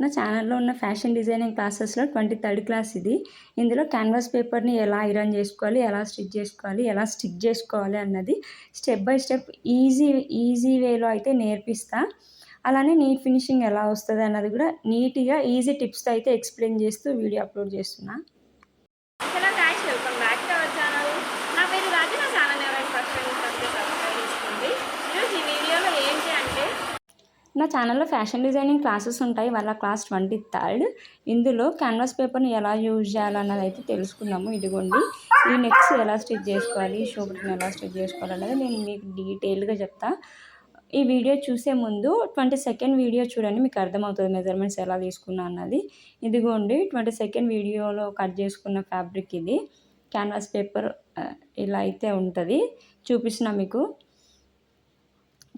నా ఛానల్లో ఉన్న ఫ్యాషన్ డిజైనింగ్ క్లాసెస్లో ట్వంటీ థర్డ్ క్లాస్ ఇది. ఇందులో క్యాన్వాస్ పేపర్ని ఎలా ఐరన్ చేసుకోవాలి ఎలా స్టిచ్ చేసుకోవాలి ఎలా స్టిక్ చేసుకోవాలి అన్నది step by step easy easy వేలో అయితే నేర్పిస్తా. అలానే నీట్ ఫినిషింగ్ ఎలా వస్తుంది అన్నది కూడా నీట్గా ఈజీ టిప్స్తో అయితే ఎక్స్ప్లెయిన్ చేస్తూ వీడియో అప్లోడ్ చేస్తున్నా hello guys welcome back to our channel నా పేరు రాజు నా ఛానల్ ఎవరైనా ఫస్ట్ టైం చూస్తే సబ్స్క్రైబ్ చేసుకోండి ఈరోజు ఈ వీడియోలో ఏంటి అంటే నా ఛానల్లో ఫ్యాషన్ డిజైనింగ్ క్లాసెస్ ఉంటాయి. వాళ్ళ క్లాస్ ట్వంటీ థర్డ్. ఇందులో క్యాన్వాస్ పేపర్ని ఎలా యూజ్ చేయాలన్నది అయితే తెలుసుకున్నాము ఇదిగోండి. ఈ నెక్స్ ఎలా స్టిచ్ చేసుకోవాలి? షో బటన్ ఎలా స్టిచ్ చేసుకోవాలన్నది నేను మీకు డీటెయిల్గా చెప్తా. ఈ వీడియో చూసే ముందు ట్వంటీ సెకండ్ వీడియో చూడండి. మీకు అర్థమవుతుంది మెజర్మెంట్స్ ఎలా తీసుకున్నా అన్నది. ఇదిగోండి. ట్వంటీ సెకండ్ వీడియోలో కట్ చేసుకున్న ఫ్యాబ్రిక్ ఇది. క్యాన్వాస్ పేపర్ ఇలా అయితే ఉంటుంది. చూపిస్తున్నా మీకు.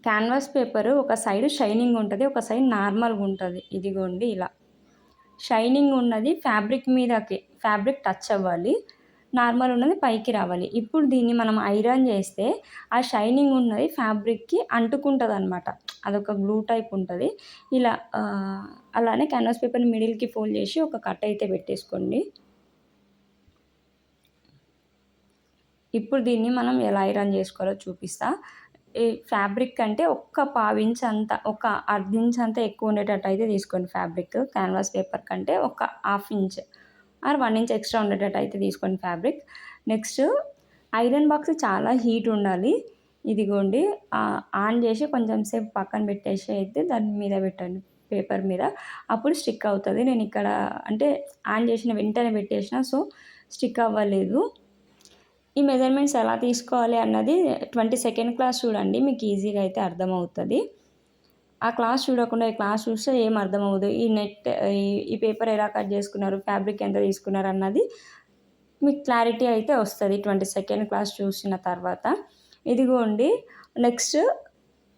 క్యాన్వాస్ పేపర్ ఒక సైడ్ షైనింగ్ ఉంటుంది ఒక సైడ్ నార్మల్గా ఉంటుంది. ఇదిగోండి ఇలా. షైనింగ్ ఉన్నది ఫ్యాబ్రిక్ మీదకి ఫ్యాబ్రిక్ టచ్ అవ్వాలి నార్మల్ ఉన్నది పైకి రావాలి. ఇప్పుడు దీన్ని మనం ఐరన్ చేస్తే ఆ షైనింగ్ ఉన్నది ఫ్యాబ్రిక్కి అంటుకుంటుంది అనమాట అదొక గ్లూ టైప్ ఉంటుంది. ఇలా అలానే క్యాన్వాస్ పేపర్ని మిడిల్కి ఫోల్డ్ చేసి ఒక కట్ అయితే పెట్టేసుకోండి. ఇప్పుడు దీన్ని మనం ఎలా ఐరన్ చేసుకోవాలో చూపిస్తా. ఈ ఫ్యాబ్రిక్ కంటే ఒక్క పావించ్ అంత ఒక అర్ధ ఇంచ్ అంత ఎక్కువ ఉండేటట్టు అయితే తీసుకోండి ఫ్యాబ్రిక్. క్యాన్వాస్ పేపర్ కంటే ఒక half inch or one inch extra ఉండేటట్టు అయితే తీసుకోండి ఫ్యాబ్రిక్. నెక్స్ట్ ఐరన్ బాక్స్ చాలా హీట్ ఉండాలి. ఇదిగోండి ఆన్ చేసి కొంచెం సేపు పక్కన పెట్టేసి అయితే దాని మీద పెట్టండి పేపర్ మీద. అప్పుడు స్టిక్ అవుతుంది. నేను ఇక్కడ అంటే ఆన్ చేసిన వెంటనే పెట్టేసిన సో స్టిక్ అవ్వలేదు. ఈ మెజర్మెంట్స్ ఎలా తీసుకోవాలి అన్నది ట్వంటీ సెకండ్ క్లాస్ చూడండి మీకు ఈజీగా అయితే అర్థమవుతుంది. ఆ క్లాస్ చూడకుండా ఈ క్లాస్ చూస్తే ఏం అర్థమవుదు ఈ నెట్ ఈ పేపర్ ఎలా కట్ చేసుకున్నారు ఫ్యాబ్రిక్ ఎంత తీసుకున్నారు అన్నది మీకు క్లారిటీ అయితే వస్తుంది ట్వంటీ సెకండ్ క్లాస్ చూసిన తర్వాత. ఇదిగోండి నెక్స్ట్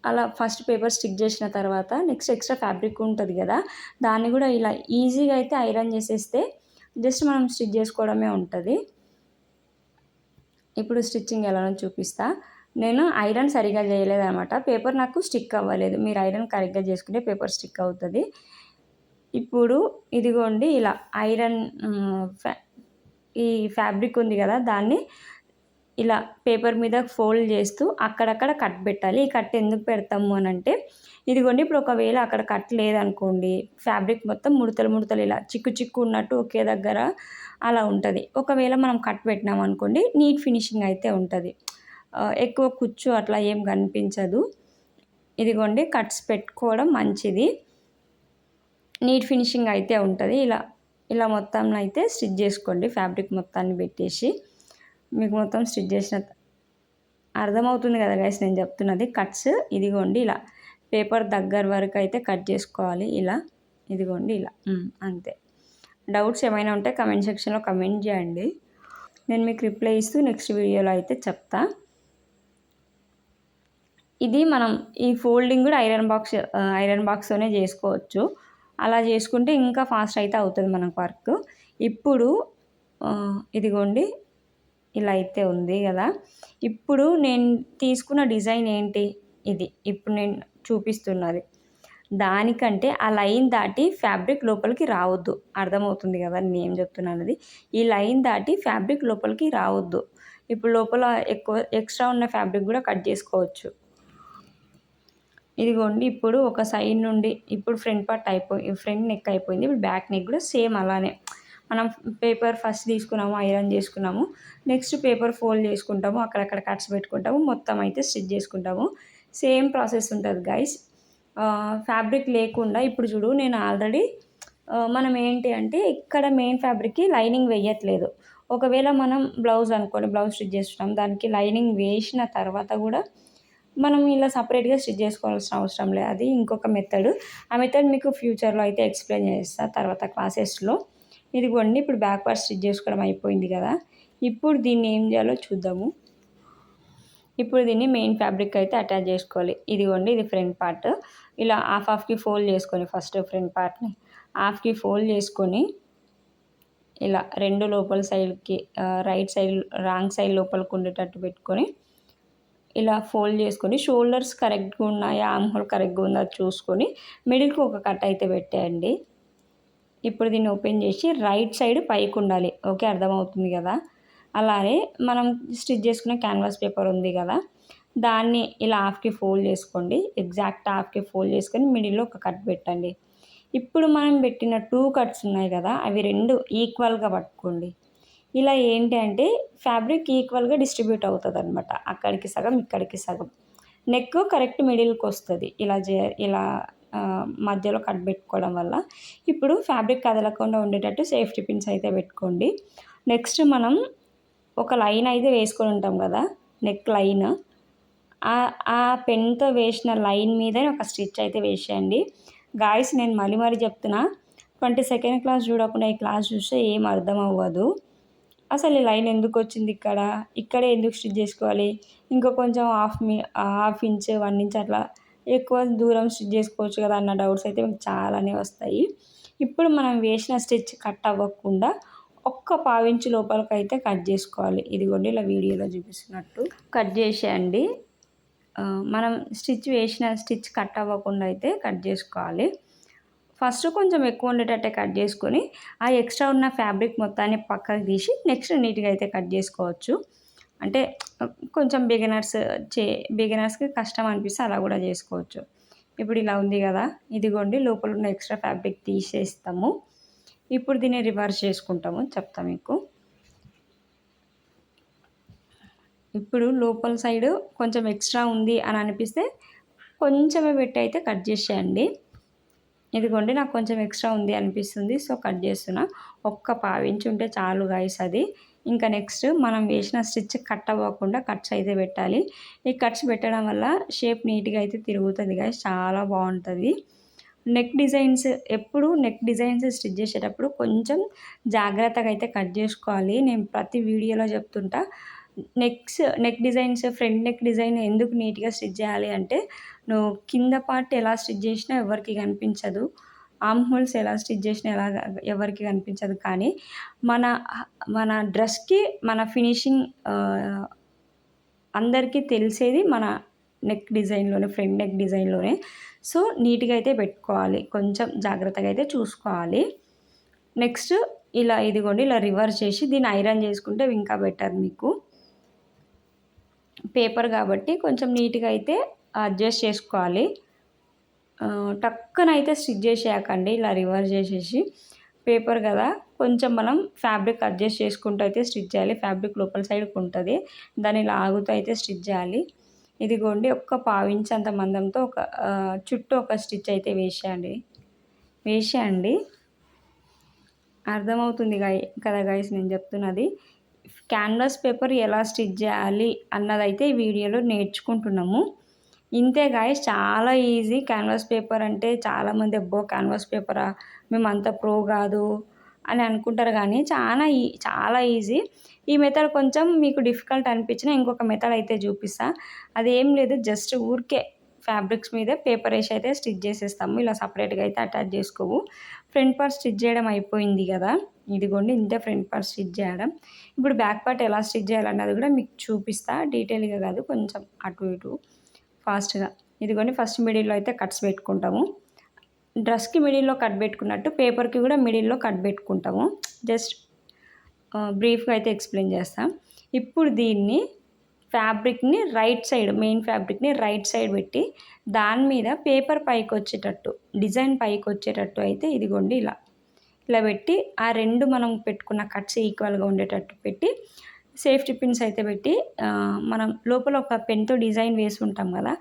అలా ఫస్ట్ పేపర్ స్టిక్ చేసిన తర్వాత నెక్స్ట్ ఎక్స్ట్రా ఫ్యాబ్రిక్ ఉంటుంది కదా దాన్ని కూడా ఇలా ఈజీగా అయితే ఐరన్ చేసేస్తే జస్ట్ మనం స్టిచ్ చేసుకోవడమే ఉంటుంది. ఇప్పుడు స్టిచ్చింగ్ ఎలానో చూపిస్తా. నేను ఐరన్ సరిగా చేయలేదన్నమాట. పేపర్ నాకు స్టిక్ అవ్వలేదు. మీరు ఐరన్ కరెక్ట్గా చేసుకుంటే పేపర్ స్టిక్ అవుతుంది. ఇప్పుడు ఇదిగోండి ఇలా ఐరన్ ఈ ఫ్యాబ్రిక్ ఉంది కదా దాన్ని ఇలా పేపర్ మీద ఫోల్డ్ చేస్తూ అక్కడక్కడ కట్ పెట్టాలి. ఈ కట్ ఎందుకు పెడతాము అని అంటే ఇదిగోండి ఇప్పుడు ఒకవేళ అక్కడ కట్ లేదనుకోండి ఫ్యాబ్రిక్ మొత్తం ముడతలు ముడతలు ఇలా చిక్కు చిక్కు ఉన్నట్టు ఒకే దగ్గర అలా ఉంటుంది. ఒకవేళ మనం కట్ పెట్టినాం అనుకోండి నీట్ ఫినిషింగ్ అయితే ఉంటుంది. ఎక్కువ కుచ్చు అట్లా ఏం కనిపించదు. ఇదిగోండి కట్స్ పెట్టుకోవడం మంచిది. నీట్ ఫినిషింగ్ అయితే ఉంటుంది. ఇలా ఇలా మొత్తం అయితే స్టిచ్ చేసుకోండి ఫ్యాబ్రిక్ మొత్తాన్ని పెట్టేసి. మీకు మొత్తం స్టిచ్ చేసిన అర్థమవుతుంది కదా గైస్ నేను చెప్తున్నది. కట్స్ ఇదిగోండి ఇలా. పేపర్ దగ్గర వరకు అయితే కట్ చేసుకోవాలి. ఇలా. ఇదిగోండి ఇలా. అంతే. డౌట్స్ ఏమైనా ఉంటే కమెంట్ సెక్షన్లో కమెంట్ చేయండి. నేను మీకు రిప్లై ఇస్తూ నెక్స్ట్ వీడియోలో అయితే చెప్తా. ఇది మనం ఈ ఫోల్డింగ్ కూడా ఐరన్ బాక్స్ ఐరన్ బాక్స్తోనే చేసుకోవచ్చు. అలా చేసుకుంటే ఇంకా ఫాస్ట్ అయితే అవుతుంది మనకు వర్క్ ఇప్పుడు ఇదిగోండి. ఇలా అయితే ఉంది కదా. ఇప్పుడు నేను తీసుకున్న డిజైన్ ఏంటి? ఇది ఇప్పుడు నేను చూపిస్తున్నది. దానికంటే ఆ లైన్ దాటి ఫ్యాబ్రిక్ లోపలికి రావద్దు. అర్థమవుతుంది కదా నేను ఏం చెప్తున్నాను ఈ లైన్ దాటి ఫ్యాబ్రిక్ లోపలికి రావద్దు. ఇప్పుడు లోపల ఎక్కువ ఎక్స్ట్రా ఉన్న ఫ్యాబ్రిక్ కూడా కట్ చేసుకోవచ్చు. ఇదిగోండి ఇప్పుడు ఒక సైడ్ నుండి ఇప్పుడు ఫ్రంట్ పార్ట్ అయిపోయి ఫ్రంట్ నెక్ అయిపోయింది. ఇప్పుడు బ్యాక్ నెక్ కూడా సేమ్ అలానే. మనం పేపర్ ఫస్ట్ తీసుకున్నాము ఐరన్ చేసుకున్నాము. నెక్స్ట్ పేపర్ ఫోల్డ్ చేసుకుంటాము అక్కడక్కడ కట్స్ పెట్టుకుంటాము మొత్తం అయితే స్టిచ్ చేసుకుంటాము. సేమ్ ప్రాసెస్ ఉంటుంది గైస్ ఫ్యాబ్రిక్ లేకుండా ఇప్పుడు చూడు నేను ఆల్రెడీ మనం ఏంటి అంటే ఇక్కడ మెయిన్ ఫ్యాబ్రిక్కి లైనింగ్ వేయట్లేదు. ఒకవేళ మనం బ్లౌజ్ అనుకోండి బ్లౌజ్ స్టిచ్ చేస్తున్నాం దానికి లైనింగ్ వేసిన తర్వాత కూడా మనం ఇలా సపరేట్గా స్టిచ్ చేసుకోవాల్సిన అవసరం లేదు. అది ఇంకొక మెథడ్ ఆ మెథడ్ మీకు ఫ్యూచర్లో అయితే ఎక్స్ప్లెయిన్ చేస్తా తర్వాత క్లాసెస్లో ఇదిగోండి ఇప్పుడు బ్యాక్ పార్ట్ స్టిచ్ చేసుకోవడం అయిపోయింది కదా. ఇప్పుడు దీన్ని ఏం చేయాలో చూద్దాము. ఇప్పుడు దీన్ని మెయిన్ ఫ్యాబ్రిక్ అయితే అటాచ్ చేసుకోవాలి. ఇదిగోండి ఇది ఫ్రంట్ పార్ట్ ఇలా హాఫ్ హాఫ్కి ఫోల్డ్ చేసుకొని ఫస్ట్ ఫ్రంట్ పార్ట్ని హాఫ్కి ఫోల్డ్ చేసుకొని ఇలా రెండు లోపల సైడ్కి రైట్ సైడ్ రాంగ్ సైడ్ లోపలికి ఉండేటట్టు పెట్టుకొని ఇలా ఫోల్డ్ చేసుకొని షోల్డర్స్ కరెక్ట్గా ఉన్నాయా ఆమ్ హోల్ కరెక్ట్గా ఉందా చూసుకొని మిడిల్కి ఒక కట్ అయితే పెట్టేయండి. ఇప్పుడు దీన్ని ఓపెన్ చేసి రైట్ సైడ్ పైకి ఉండాలి. ఓకే అర్థమవుతుంది కదా? అలానే మనం స్టిచ్ చేసుకునే క్యాన్వాస్ పేపర్ ఉంది కదా? దాన్ని ఇలా హాఫ్కి ఫోల్డ్ చేసుకోండి. ఎగ్జాక్ట్ హాఫ్కి ఫోల్డ్ చేసుకొని మిడిల్లో ఒక కట్ పెట్టండి. ఇప్పుడు మనం పెట్టిన టూ కట్స్ ఉన్నాయి కదా అవి రెండు ఈక్వల్గా పట్టుకోండి. ఇలా ఏంటి అంటే ఫ్యాబ్రిక్ ఈక్వల్గా డిస్ట్రిబ్యూట్ అవుతుంది అనమాట అక్కడికి సగం ఇక్కడికి సగం. నెక్ కరెక్ట్ మిడిల్కి వస్తుంది ఇలా చే ఇలా మధ్యలో కట్ పెట్టుకోవడం వల్ల. ఇప్పుడు ఫ్యాబ్రిక్ కదలకుండా ఉండేటట్టు సేఫ్టీ పిన్స్ అయితే పెట్టుకోండి. నెక్స్ట్ మనం ఒక లైన్ అయితే వేసుకొని ఉంటాం కదా నెక్ లైన్. ఆ- పెన్తో వేసిన లైన్ మీదనే ఒక స్టిచ్ అయితే వేసేయండి. గాయస్ నేను మళ్ళీ మళ్ళీ చెప్తున్నా ట్వంటీ సెకండ్ క్లాస్ చూడకుండా ఈ క్లాస్ చూస్తే ఏం అర్థం అవ్వదు. అసలు ఈ లైన్ ఎందుకు వచ్చింది ఇక్కడ? ఇక్కడే ఎందుకు స్టిచ్ చేసుకోవాలి? ఇంకా కొంచెం హాఫ్ మీ హాఫ్ ఇంచ్ వన్ ఇంచ్ అట్లా ఎక్కువ దూరం స్టిచ్ చేసుకోవచ్చు కదా అన్న డౌట్స్ అయితే మీకు చాలానే వస్తాయి. ఇప్పుడు మనం వేసిన స్టిచ్ కట్ అవ్వకుండా ఒక్క పావించి లోపలికి అయితే కట్ చేసుకోవాలి. ఇదిగోండి ఇలా వీడియోలో చూపిస్తున్నట్టు. కట్ చేసేయండి. మనం స్టిచ్ వేసిన స్టిచ్ కట్ అవ్వకుండా అయితే కట్ చేసుకోవాలి. ఫస్ట్ కొంచెం ఎక్కువ ఉండేటట్టే కట్ చేసుకొని ఆ ఎక్స్ట్రా ఉన్న ఫ్యాబ్రిక్ మొత్తాన్ని పక్కకు తీసి నెక్స్ట్ నీట్గా అయితే కట్ చేసుకోవచ్చు. అంటే కొంచెం బిగినర్స్ చే బిగినర్స్కి కష్టం అనిపిస్తే అలా కూడా చేసుకోవచ్చు. ఇప్పుడు ఇలా ఉంది కదా ఇదిగోండి లోపల ఉన్న ఎక్స్ట్రా ఫ్యాబ్రిక్ తీసేస్తాము. ఇప్పుడు దీన్ని రివర్స్ చేసుకుంటాము చెప్తా మీకు. ఇప్పుడు లోపల సైడ్ కొంచెం ఎక్స్ట్రా ఉంది అని అనిపిస్తే కొంచెమే పెట్టి అయితే కట్ చేసేయండి. ఇదిగోండి నాకు కొంచెం ఎక్స్ట్రా ఉంది అనిపిస్తుంది సో కట్ చేస్తున్నా. ఒక్క పావించి ఉంటే చాలు గాయస్ అది. ఇంకా నెక్స్ట్ మనం వేసిన స్టిచ్ కట్ అవ్వకుండా కట్స్ అయితే పెట్టాలి. ఈ కట్స్ పెట్టడం వల్ల షేప్ నీట్గా అయితే తిరుగుతుంది కానీ చాలా బాగుంటుంది. నెక్ డిజైన్స్ ఎప్పుడు నెక్ డిజైన్స్ స్టిచ్ చేసేటప్పుడు కొంచెం జాగ్రత్తగా అయితే కట్ చేసుకోవాలి. నేను ప్రతి వీడియోలో చెప్తుంటా next neck designs front neck design ఎందుకు నీట్గా స్టిచ్ చేయాలి అంటే నువ్వు కింద పార్ట్ ఎలా స్టిచ్ చేసినా ఎవరికి కనిపించదు. ఆమ్ హోల్స్ ఎలా స్టిచ్ చేసినా ఎలా ఎవరికి కనిపించదు. కానీ మన మన డ్రెస్కి మన ఫినిషింగ్ అందరికీ తెలిసేది మన నెక్ డిజైన్లోనే ఫ్రంట్ నెక్ డిజైన్లోనే. సో నీట్గా అయితే పెట్టుకోవాలి. కొంచెం జాగ్రత్తగా అయితే చూసుకోవాలి. నెక్స్ట్ ఇలా ఇదిగోండి ఇలా రివర్స్ చేసి దీన్ని ఐరన్ చేసుకుంటే ఇంకా బెటర్ మీకు. పేపర్ కాబట్టి కొంచెం నీట్గా అయితే అడ్జస్ట్ చేసుకోవాలి. టక్కనైతే స్టిచ్ చేసేయకండి ఇలా రివర్స్ చేసేసి. పేపర్ కదా కొంచెం మనం ఫ్యాబ్రిక్ అడ్జస్ట్ చేసుకుంటూ అయితే స్టిచ్ చేయాలి. ఫ్యాబ్రిక్ లోపల సైడ్కి ఉంటుంది దాన్ని లాగుతూ అయితే స్టిచ్ చేయాలి. ఇదిగోండి ఒక్క పావించ్ అంత మందంతో ఒక చుట్టూ ఒక స్టిచ్ అయితే వేసేయండి. వేసేయండి. అర్థమవుతుంది గాయ కదా గైస్ నేను చెప్తున్నది. క్యాన్వాస్ పేపర్ ఎలా స్టిచ్ చేయాలి అన్నదైతే ఈ వీడియోలో నేర్చుకుంటున్నాము. ఇంతే గాయస్ చాలా ఈజీ క్యాన్వాస్ పేపర్ అంటే చాలామంది అబ్బో క్యాన్వాస్ పేపరా మేము అంత ప్రో కాదు అని అనుకుంటారు కానీ చాలా ఈ చాలా ఈజీ ఈ మెథడ్ కొంచెం మీకు డిఫికల్ట్ అనిపించిన ఇంకొక మెథడ్ అయితే చూపిస్తా. అదేం లేదు జస్ట్ ఊరికే ఫ్యాబ్రిక్స్ మీద పేపర్ వేసి అయితే స్టిచ్ చేసేస్తాము. ఇలా సపరేట్గా అయితే అటాచ్ చేసుకోవు. ఫ్రంట్ పార్ట్ స్టిచ్ చేయడం అయిపోయింది కదా. ఇదిగోండి ఇంతే ఫ్రంట్ పార్ట్ స్టిచ్ చేయడం. ఇప్పుడు బ్యాక్ పార్ట్ ఎలా స్టిచ్ చేయాలన్నది కూడా మీకు చూపిస్తా. డీటెయిల్గా కాదు కొంచెం అటు ఇటు. ఫాస్ట్గా. ఇదిగోండి ఫస్ట్ మిడిల్లో అయితే కట్స్ పెట్టుకుంటాము. డ్రెస్కి మిడిల్లో కట్ పెట్టుకున్నట్టు పేపర్కి కూడా మిడిల్లో కట్ పెట్టుకుంటాము. జస్ట్ బ్రీఫ్గా అయితే ఎక్స్ప్లెయిన్ చేస్తాం. ఇప్పుడు దీన్ని ఫ్యాబ్రిక్ని రైట్ సైడ్ మెయిన్ ఫ్యాబ్రిక్ని రైట్ సైడ్ పెట్టి దాని మీద పేపర్ పైకి వచ్చేటట్టు డిజైన్ పైకి వచ్చేటట్టు అయితే ఇదిగోండి ఇలా. ఇలా పెట్టి ఆ రెండు మనం పెట్టుకున్న కట్స్ ఈక్వల్గా ఉండేటట్టు పెట్టి సేఫ్టీ పిన్స్ అయితే పెట్టి మనం లోపల ఒక పెన్తో డిజైన్ వేసి ఉంటాం కదా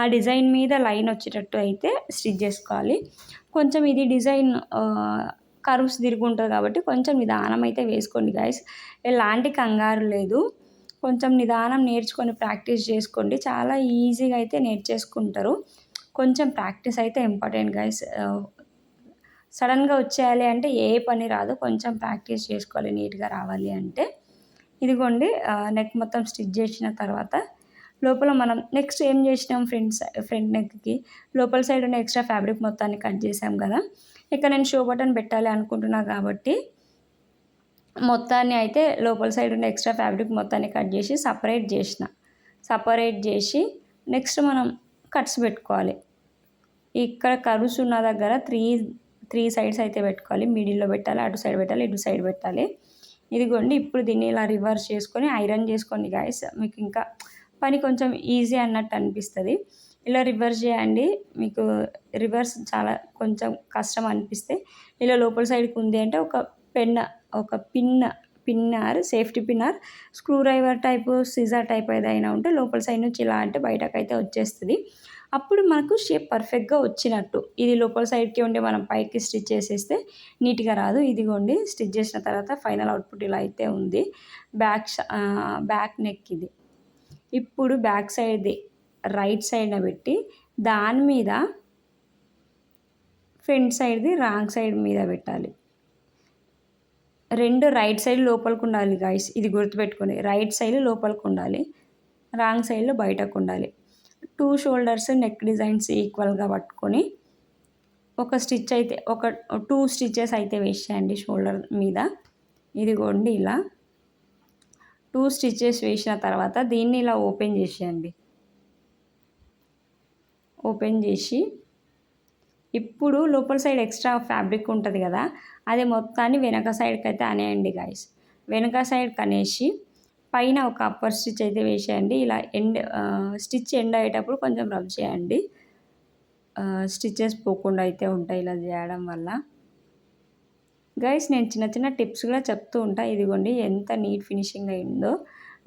ఆ డిజైన్ మీద లైన్ వచ్చేటట్టు అయితే స్టిచ్ చేసుకోవాలి. కొంచెం ఇది డిజైన్ కర్వ్స్ తిరిగి ఉంటుంది కాబట్టి కొంచెం నిదానం అయితే వేసుకోండి గాయస్ ఎలాంటి కంగారు లేదు. కొంచెం నిదానం నేర్చుకొని ప్రాక్టీస్ చేసుకోండి. చాలా ఈజీగా అయితే నేర్చేసుకుంటారు. కొంచెం ప్రాక్టీస్ అయితే ఇంపార్టెంట్ గైస్ సడన్గా వచ్చేయాలి అంటే ఏ పని రాదు. కొంచెం ప్రాక్టీస్ చేసుకోవాలి నీట్గా రావాలి అంటే. ఇదిగోండి నెక్ మొత్తం స్టిచ్ చేసిన తర్వాత లోపల మనం నెక్స్ట్ ఏం చేసినాం ఫ్రంట్ ఫ్రంట్ నెక్కి? లోపల సైడ్ ఉన్న ఎక్స్ట్రా ఫ్యాబ్రిక్ మొత్తాన్ని కట్ చేసాం కదా. ఇక్కడ నేను షో బటన్ పెట్టాలి అనుకుంటున్నా కాబట్టి మొత్తాన్ని అయితే లోపల సైడ్ ఉన్న ఎక్స్ట్రా ఫ్యాబ్రిక్ మొత్తాన్ని కట్ చేసి సపరేట్ చేసిన. సపరేట్ చేసి నెక్స్ట్ మనం కట్స్ పెట్టుకోవాలి. ఇక్కడ కరుస్ ఉన్న దగ్గర త్రీ త్రీ సైడ్స్ అయితే పెట్టుకోవాలి. మిడిల్లో పెట్టాలి అటు సైడ్ పెట్టాలి ఇటు సైడ్ పెట్టాలి. ఇదిగోండి ఇప్పుడు దీన్ని ఇలా రివర్స్ చేసుకొని ఐరన్ చేసుకోండి గాయస్ మీకు ఇంకా పని కొంచెం ఈజీ అన్నట్టు అనిపిస్తుంది. ఇలా రివర్స్ చేయండి. మీకు రివర్స్ చాలా కొంచెం కష్టం అనిపిస్తే ఇలా లోపల సైడ్కి ఉంది అంటే ఒక పెన్న ఒక పిన్న pinner safety pinner screwdriver type scissor type ఏదైనా ఉంటే లోపల సైడ్ నుంచి ఇలా అంటే బయటకైతే వచ్చేస్తుంది. అప్పుడు మనకు షేప్ పర్ఫెక్ట్గా వచ్చినట్టు. ఇది లోపల సైడ్కి ఉండి మనం పైకి స్టిచ్ చేసేస్తే నీట్గా రాదు. ఇదిగోండి స్టిచ్ చేసిన తర్వాత ఫైనల్ అవుట్పుట్ ఇలా అయితే ఉంది. బ్యాక్ బ్యాక్ నెక్ ఇది. ఇప్పుడు బ్యాక్ సైడ్ది రైట్ సైడ్న పెట్టి దాని మీద ఫ్రంట్ సైడ్ది రాంగ్ సైడ్ మీద పెట్టాలి. రెండు రైట్ సైడ్ లోపలికి ఉండాలి గాయస్ ఇది గుర్తుపెట్టుకొని రైట్ సైడ్ లోపలికి ఉండాలి. రాంగ్ సైడ్లో బయటకు ఉండాలి. టూ షోల్డర్స్ నెక్ డిజైన్స్ ఈక్వల్గా పట్టుకొని ఒక స్టిచ్ అయితే ఒక టూ స్టిచ్చెస్ అయితే వేసేయండి షోల్డర్ మీద. ఇదిగోండి ఇలా. టూ స్టిచ్చెస్ వేసిన తర్వాత దీన్ని ఇలా ఓపెన్ చేసేయండి. ఓపెన్ చేసి ఇప్పుడు లోపల సైడ్ ఎక్స్ట్రా ఫ్యాబ్రిక్ ఉంటుంది కదా అది మొత్తాన్ని వెనక సైడ్కి అయితే అనేయండి గాయస్. వెనక సైడ్కి అనేసి పైన ఒక అప్పర్ స్టిచ్ అయితే వేసేయండి. ఇలా ఎండ్ స్టిచ్ ఎండ్ అయ్యేటప్పుడు కొంచెం రబ్ చేయండి. స్టిచెస్ పోకుండా అయితే ఉంటాయి ఇలా చేయడం వల్ల. గైస్ నేను చిన్న చిన్న టిప్స్ కూడా చెప్తూ ఉంటా. ఇదిగోండి ఎంత నీట్ ఫినిషింగ్ అయిందో.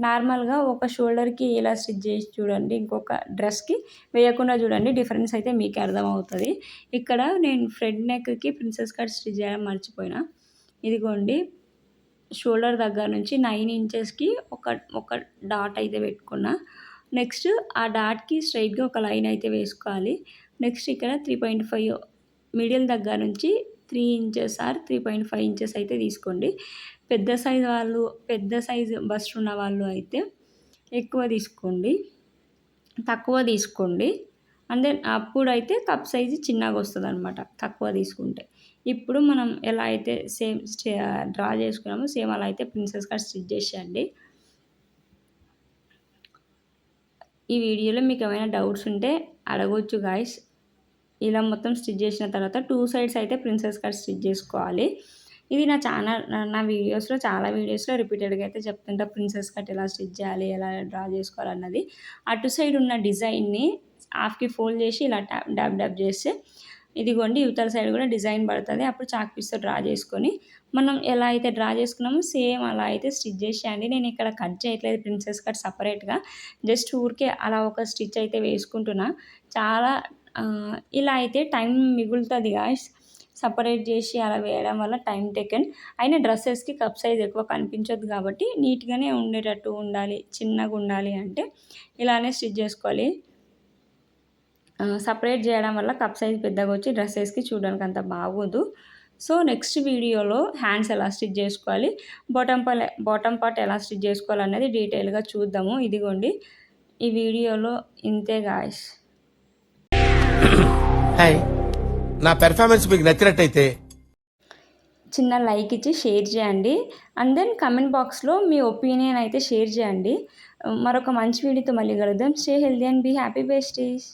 నార్మల్గా ఒక షోల్డర్కి ఇలా స్టిచ్ చేసి చూడండి. ఇంకొక డ్రెస్కి వేయకుండా చూడండి. డిఫరెన్స్ అయితే మీకు అర్థమవుతుంది. ఇక్కడ నేను ఫ్రెడ్ నెక్కి ప్రిన్సెస్ కట్ స్టిచ్ చేయడం మర్చిపోయినా. ఇదిగోండి షోల్డర్ దగ్గర నుంచి నైన్ ఇంచెస్కి ఒక ఒక డాట్ అయితే పెట్టుకున్నా. నెక్స్ట్ ఆ డాట్కి స్ట్రైట్గా ఒక లైన్ అయితే వేసుకోవాలి. నెక్స్ట్ ఇక్కడ త్రీ పాయింట్ ఫైవ్ మిడిల్ దగ్గర నుంచి three inches or three point five inches అయితే తీసుకోండి. పెద్ద సైజ్ వాళ్ళు పెద్ద సైజు బస్ట్ ఉన్న వాళ్ళు అయితే ఎక్కువ తీసుకోండి. తక్కువ తీసుకోండి. అండ్ దెన్ అప్పుడైతే కప్ సైజు చిన్నగా వస్తుంది అనమాట తక్కువ తీసుకుంటే. ఇప్పుడు మనం ఎలా అయితే సేమ్ డ్రా చేసుకున్నామో సేమ్ అలా అయితే ప్రిన్సెస్ కట్ స్టిచ్ చేసేయండి. ఈ వీడియోలో మీకు ఏమైనా డౌట్స్ ఉంటే అడగవచ్చు గాయస్. ఇలా మొత్తం స్టిచ్ చేసిన తర్వాత టూ సైడ్స్ అయితే ప్రిన్సెస్ కట్ స్టిచ్ చేసుకోవాలి. ఇది నా ఛానల్ నా వీడియోస్లో చాలా వీడియోస్లో రిపీటెడ్గా అయితే చెప్తుంటా ప్రిన్సెస్ కట్ ఎలా స్టిచ్ చేయాలి ఎలా డ్రా చేసుకోవాలన్నది అటు సైడ్ ఉన్న డిజైన్ని హాఫ్కి ఫోల్డ్ చేసి ఇలా ట్యాప్ డాబ్ డాబ్ చేస్తే ఇదిగోండి యువతల సైడ్ కూడా డిజైన్ పడుతుంది. అప్పుడు చాక్ పీస్తో డ్రా చేసుకొని మనం ఎలా అయితే డ్రా చేసుకున్నామో సేమ్ అలా అయితే స్టిచ్ చేసేయండి. నేను ఇక్కడ కట్ చేయట్లేదు ప్రిన్సెస్ కట్ సపరేట్గా జస్ట్ ఊరికే అలా ఒక స్టిచ్ అయితే వేసుకుంటున్నా. చాలా ఇలా అయితే టైం మిగులుతుంది గాయస్ సపరేట్ చేసి అలా వేయడం వల్ల టైం టేకెన్ అయినా డ్రెస్సెస్కి కప్ సైజ్ ఎక్కువ కనిపించదు కాబట్టి నీట్గానే ఉండేటట్టు ఉండాలి. చిన్నగా ఉండాలి అంటే ఇలానే స్టిచ్ చేసుకోవాలి. సపరేట్ చేయడం వల్ల కప్ సైజ్ పెద్దగా వచ్చి డ్రెస్సెస్కి చూడడానికి అంత బాగోదు. సో నెక్స్ట్ వీడియోలో హ్యాండ్స్ ఎలా స్టిచ్ చేసుకోవాలి బాటమ్ పార్ట్ బాటమ్ పార్ట్ ఎలా స్టిచ్ చేసుకోవాలనేది డీటెయిల్గా చూద్దాము. ఇదిగోండి ఈ వీడియోలో ఇంతే గాయస్. హాయ్ నా పెర్ఫార్మెన్స్ మీకు నచ్చినట్టయితే చిన్న లైక్ ఇచ్చి షేర్ చేయండి. అండ్ దెన్ కమెంట్ బాక్స్లో మీ ఒపీనియన్ అయితే షేర్ చేయండి. మరొక మంచి వీడియోతో మళ్ళీ కలుద్దాం. Stay healthy and be happy besties.